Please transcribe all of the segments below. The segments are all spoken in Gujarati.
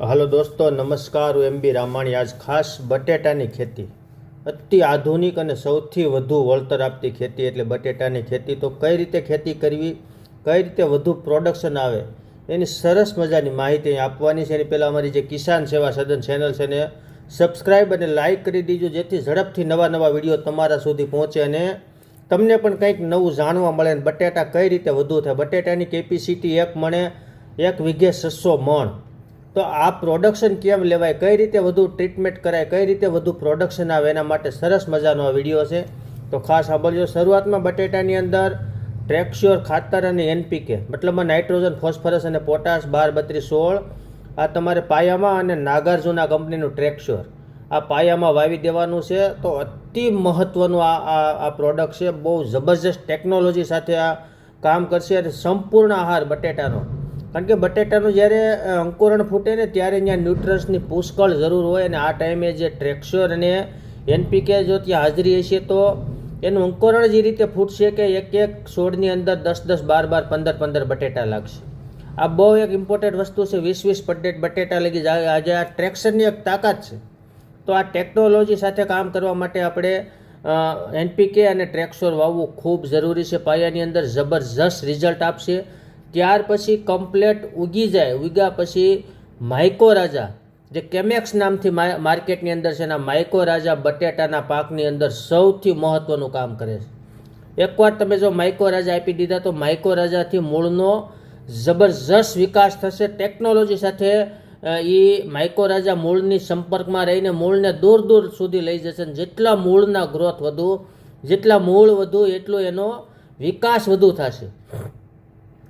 હાલો દોસ્તો, નમસ્કાર, હું એમ બી રામાણી. આજ ખાસ બટેટાની ખેતી. અતિ આધુનિક અને સૌથી વધુ વળતર આપતી ખેતી એટલે બટેટાની ખેતી. તો કઈ રીતે ખેતી કરવી? કઈ રીતે વધુ પ્રોડક્શન આવે? એની સરસ મજાની માહિતી આપવાની છે. એની પહેલાં અમારી જે કિસાન સેવા સદન ચેનલ છે એને સબસ્ક્રાઈબ અને લાઇક કરી દીજો, જેથી ઝડપથી નવા નવા વીડિયો તમારા સુધી પહોંચે અને તમને પણ કંઈક નવું જાણવા મળે અને બટેટા કઈ રીતે વધુ થાય. બટેટાની કેપેસિટી એક મણે એક વીઘે છસો મણ. તો આ પ્રોડક્શન કેમ લેવાય, કઈ રીતે વધુ ટ્રીટમેન્ટ કરાય, કઈ રીતે વધુ પ્રોડક્શન આવે, એના માટે સરસ મજાનો આ વીડિયો છે. તો ખાસ સાંભળજો, શરૂઆતમાં બટેટાની અંદર ટ્રેક્સ્યોર ખાતર અને એનપીકે મતલબમાં નાઇટ્રોજન ફોસ્ફરસ અને પોટાશ બાર, બત્રીસ, સોળ. આ તમારે પાયામાં અને નાગાર્જુના કંપનીનું ટ્રેક્સ્યોર આ પાયામાં વાવી દેવાનું છે. તો અતિ મહત્ત્વનું આ આ આ પ્રોડક્ટ છે. બહુ જબરજસ્ત ટેકનોલોજી સાથે આ કામ કરશે અને સંપૂર્ણ આહાર બટેટાનો. કારણ કે બટેટાનું જ્યારે અંકુરણ ફૂટે ને ત્યારે ત્યાં ન્યુટ્રન્સની પુષ્કળ જરૂર હોય અને આ ટાઈમે જે ટ્રેક્સ્યોર અને એનપીકે જો ત્યાં હાજરી હશે તો એનું અંકુરણ જે રીતે ફૂટશે કે એક એક છોડની અંદર દસ દસ, બાર બાર, પંદર પંદર બટેટા લાગશે. આ બહુ એક ઇમ્પોર્ટન્ટ વસ્તુ છે, વીસ વીસ બટેટ બટેટા લગી આજે આ ટ્રેક્શનની એક તાકાત છે. તો આ ટેકનોલોજી સાથે કામ કરવા માટે આપણે એનપીકે અને ટ્રેક્સોર વાવવું ખૂબ જરૂરી છે. પાયાની અંદર જબરજસ્ત રિઝલ્ટ આપશે. ત્યાર પછી કમ્પ્લેટ ઉગી જાય, ઉગ્યા પછી માઇકો રાજા, જે કેમેક્સ નામથી માર્કેટની અંદર છે, એના માઇકો રાજા બટેટાના પાકની અંદર સૌથી મહત્ત્વનું કામ કરે છે. એકવાર તમે જો માઇકો રાજા આપી દીધા, તો માઇકો રાજાથી મૂળનો જબરજસ્ત વિકાસ થશે. ટેકનોલોજી સાથે એ માઇકો રાજા મૂળની સંપર્કમાં રહીને મૂળને દૂર દૂર સુધી લઈ જશે ને જેટલા મૂળના ગ્રોથ વધુ, જેટલા મૂળ વધુ, એટલો એનો વિકાસ વધુ થશે.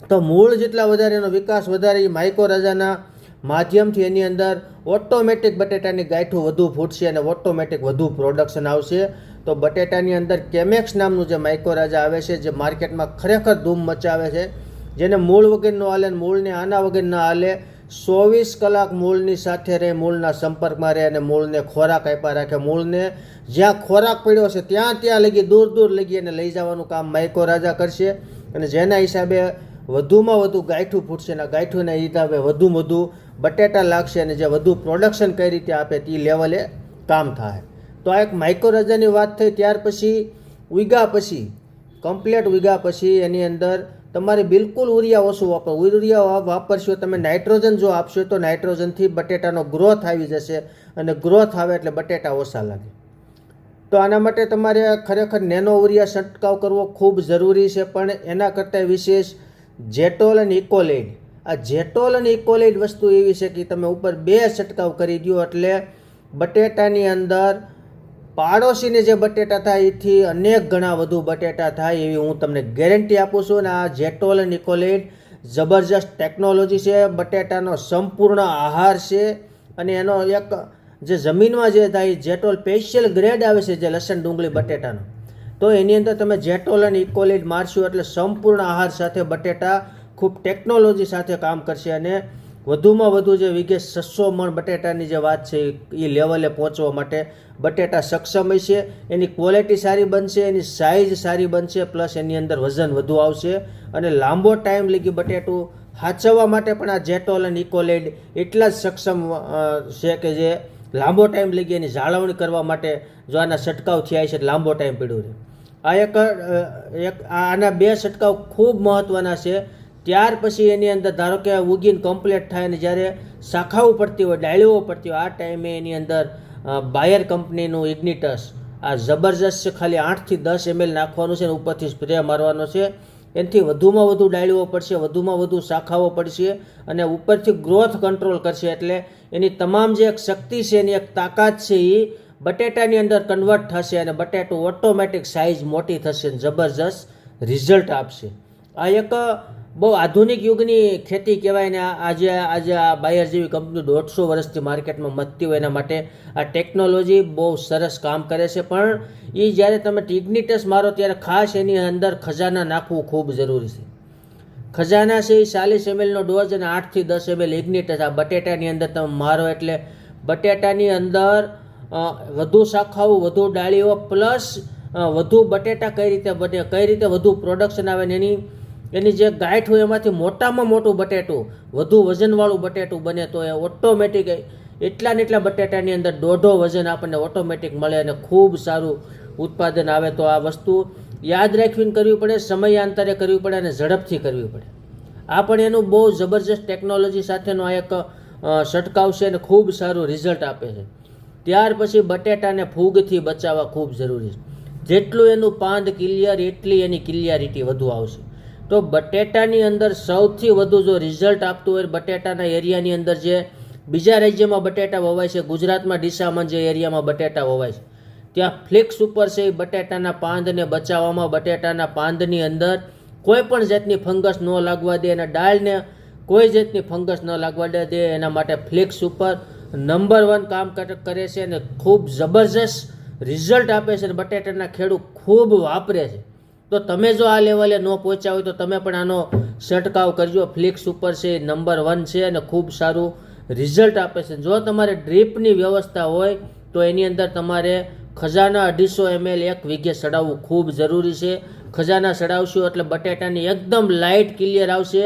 તો મૂળ જેટલા વધારે એનો વિકાસ વધારે એ માઇકો રાજાના માધ્યમથી એની અંદર ઓટોમેટિક બટેટાની ગાંઠું વધુ ફૂટશે અને ઓટોમેટિક વધુ પ્રોડક્શન આવશે. તો બટેટાની અંદર કેમેક્સ નામનું જે માઇકો રાજા આવે છે, જે માર્કેટમાં ખરેખર ધૂમ મચાવે છે, જેને મૂળ વગર ન હાલે મૂળને આના વગર ન હાલે, ચોવીસ કલાક મૂળની સાથે રહે, મૂળના સંપર્કમાં રહે અને મૂળને ખોરાક આપ્યા રાખે. મૂળને જ્યાં ખોરાક પડ્યો છે ત્યાં ત્યાં લગી દૂર દૂર લગી એને લઈ જવાનું કામ માઇકો રાજા કરશે. અને જેના હિસાબે વધુમાં વધુ ગાંઠું ફૂટશે અને ગાંઠુંના હિસાબે વધુ વધુ બટેટા લાગશે અને જે વધુ પ્રોડક્શન કઈ રીતે આપે તે લેવલે કામ થાય. તો આ એક માઇક્રોરાજાની વાત થઈ, ત્યાર પછી ઉગ્યા પછી કમ્પ્લેટ ઉગ્યા પછી એની અંદર તમારે બિલકુલ ઉરિયા ઓછું વાપરો ઉરિયા વાપરશો તમે નાઇટ્રોજન જો આપશો તો નાઇટ્રોજનથી બટેટાનો ગ્રોથ આવી જશે અને ગ્રોથ આવે એટલે બટેટા ઓછા લાગે. તો આના માટે તમારે ખરેખર નેનો ઉરિયા છંટકાવ કરવો ખૂબ જરૂરી છે, પણ એના કરતાં વિશેષ જેટોલ અને ઇકોલેડ આ જેટોલ અને ઇકોલેડ વસ્તુ એવી છે કે તમે ઉપર બે છંટકાવ કરી દો એટલે બટેટાની અંદર પાડોશીને જે બટેટા થાય એથી અનેક ગણા વધુ બટેટા થાય એવી હું તમને ગેરંટી આપું છું અને આ જેટોલ અને ઇકોલેડ જબરજસ્ત ટેકનોલોજી છે, બટેટાનો સંપૂર્ણ આહાર છે અને એનો એક જે જમીનમાં જે થાય જેટોલ સ્પેશિયલ ગ્રેડ આવે છે જે લસણ ડુંગળી બટેટાનો. તો એની અંદર તમે જેટોલ અને ઇકોલેડ મારશો એટલે સંપૂર્ણ આહાર સાથે બટેટા, ખૂબ ટેકનોલોજી સાથે કામ કરશે અને વધુમાં વધુ જે વિગે છસો મણ બટેટાની જે વાત છે એ લેવલે પહોંચવા માટે બટેટા સક્ષમ હશે, એની ક્વોલિટી સારી બનશે, એની સાઇઝ સારી બનશે પ્લસ એની અંદર વજન વધુ આવશે અને લાંબો ટાઈમ લગી બટેટું હાચવવા માટે પણ આ જેટોલ અને ઇકોલેડ એટલા જ સક્ષમ છે કે જે લાંબો ટાઈમ લઈ ગયા એની જાળવણી કરવા માટે જો આના છંટકાવ થયા છે લાંબો ટાઈમ પીડ્યો છે. આ એક એક આના બે છંટકાવ ખૂબ મહત્ત્વના છે. ત્યાર પછી એની અંદર ધારો કે ઉગીને કમ્પ્લીટ થાય અને જ્યારે શાખાઓ પડતી હોય ડાળીઓ પડતી હોય, આ ટાઈમે એની અંદર બાયર કંપનીનું ઇગ્નિટસ આ જબરજસ્ત ખાલી આઠથી દસ એમએલ નાખવાનું છે અને ઉપરથી સ્પ્રે મારવાનો છે. એનાથી વધુમાં વધુ ડાળીઓ પડશે, વધુમાં વધુ શાખાઓ પડશે અને ઉપરથી ગ્રોથ કંટ્રોલ કરશે. એટલે એની તમામ જે એક શક્તિ છે, એની એક તાકાત છે એ બટેટાની અંદર કન્વર્ટ થશે અને બટેટું ઓટોમેટિક સાઇઝ મોટી થશે અને જબરજસ્ત રિઝલ્ટ આપશે. આ એક બહુ આધુનિક યુગની ખેતી કહેવાય ને આજે આજે આ બાયર જેવી કંપની દોઢસો વર્ષથી માર્કેટમાં મતતી હોય એના માટે આ ટેકનોલોજી બહુ સરસ કામ કરે છે. પણ એ જ્યારે તમે ટિગ્નિટસ મારો ત્યારે ખાસ એની અંદર ખજાના નાખવું ખૂબ જરૂરી છે. ખજાના છે એ ચાલીસ એમએલનો ડોઝ અને આઠથી દસ એમએલ ઇગ્નિટસ આ બટેટાની અંદર તમે મારો એટલે બટેટાની અંદર વધુ શાખાઓ, વધુ ડાળીઓ પ્લસ વધુ બટેટા કઈ રીતે બને, કઈ રીતે વધુ પ્રોડક્શન આવે ને એની એની જે ગાંઠ હોય એમાંથી મોટામાં મોટું બટેટું, વધુ વજનવાળું બટેટું બને તો એ ઓટોમેટિક એટલા ને એટલા બટેટાની અંદર દોઢો વજન આપણને ઓટોમેટિક મળે અને ખૂબ સારું ઉત્પાદન આવે તો આ વસ્તુ યાદ રાખવીને કરવી પડે, સમયાંતરે કરવી પડે અને ઝડપથી કરવી પડે. આ પણ એનું બહુ જબરજસ્ત ટેકનોલોજી સાથેનો આ એક છટકાવ છે અને ખૂબ સારું રિઝલ્ટ આપે છે. ત્યાર પછી બટેટાને ફૂગથી બચાવવા ખૂબ જરૂરી છે. જેટલું એનું પાંદ ક્લિયર એટલી એની ક્લિયરિટી વધુ આવશે. તો બટેટાની અંદર સૌથી વધુ જો રિઝલ્ટ આપતું હોય બટેટાના એરિયાની અંદર જે બીજા રાજ્યમાં બટેટા વવાય છે, ગુજરાતમાં ડીસામાં જે એરિયામાં બટેટા વવાય છે. ત્યાં ફ્લેક્સ ઉપર છે એ બટેટાના પાંદને બચાવવામાં, બટેટાના પાંદની અંદર કોઈ પણ જાતની ફંગસ ન લાગવા દે અને ડાળને કોઈ જાતની ફંગસ ન લાગવા દે એના માટે ફ્લેક્સ ઉપર નંબર વન કામ કરે છે અને ખૂબ જબરજસ્ત રિઝલ્ટ આપે છે અને બટેટાના ખેડૂત ખૂબ વાપરે છે. તો તમે જો આ લેવલે ન પહોંચ્યા હોય તો તમે પણ આનો છંટકાવ કરજો. ફ્લિક્સ ઉપર છે નંબર વન છે અને ખૂબ સારું રિઝલ્ટ આપે છે. જો તમારે ડ્રીપની વ્યવસ્થા હોય તો એની અંદર તમારે ખજાના અઢીસો એમએલ એક વીઘે સડાવવું ખૂબ જરૂરી છે. ખજાના સડાવશું એટલે બટેટાની એકદમ લાઇટ ક્લિયર આવશે.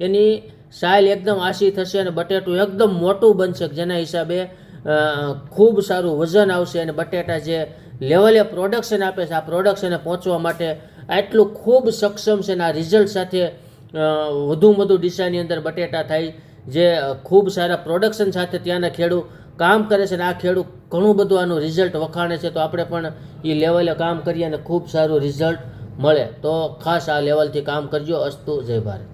એની સાઇલ એકદમ આસી થશે અને બટેટું એકદમ મોટું બનશે. જેના હિસાબે ખૂબ સારું વજન આવશે અને બટેટા જે લેવલે પ્રોડક્શન આપે છે, આ પ્રોડક્શને પહોંચવા માટે આટલું ખૂબ સક્ષમ છે અને આ રિઝલ્ટ સાથે વધુ વધુ ડીસાની અંદર બટેટા થાય જે ખૂબ સારા પ્રોડક્શન સાથે ત્યાંના ખેડૂત કામ કરે છે અને આ ખેડૂત ઘણું બધું આનું રિઝલ્ટ વખાણે છે. તો આપણે પણ એ લેવલે કામ કરીએ અને ખૂબ સારું રિઝલ્ટ મળે. તો ખાસ આ લેવલથી કામ કરજો. અસ્તુ જય ભારત.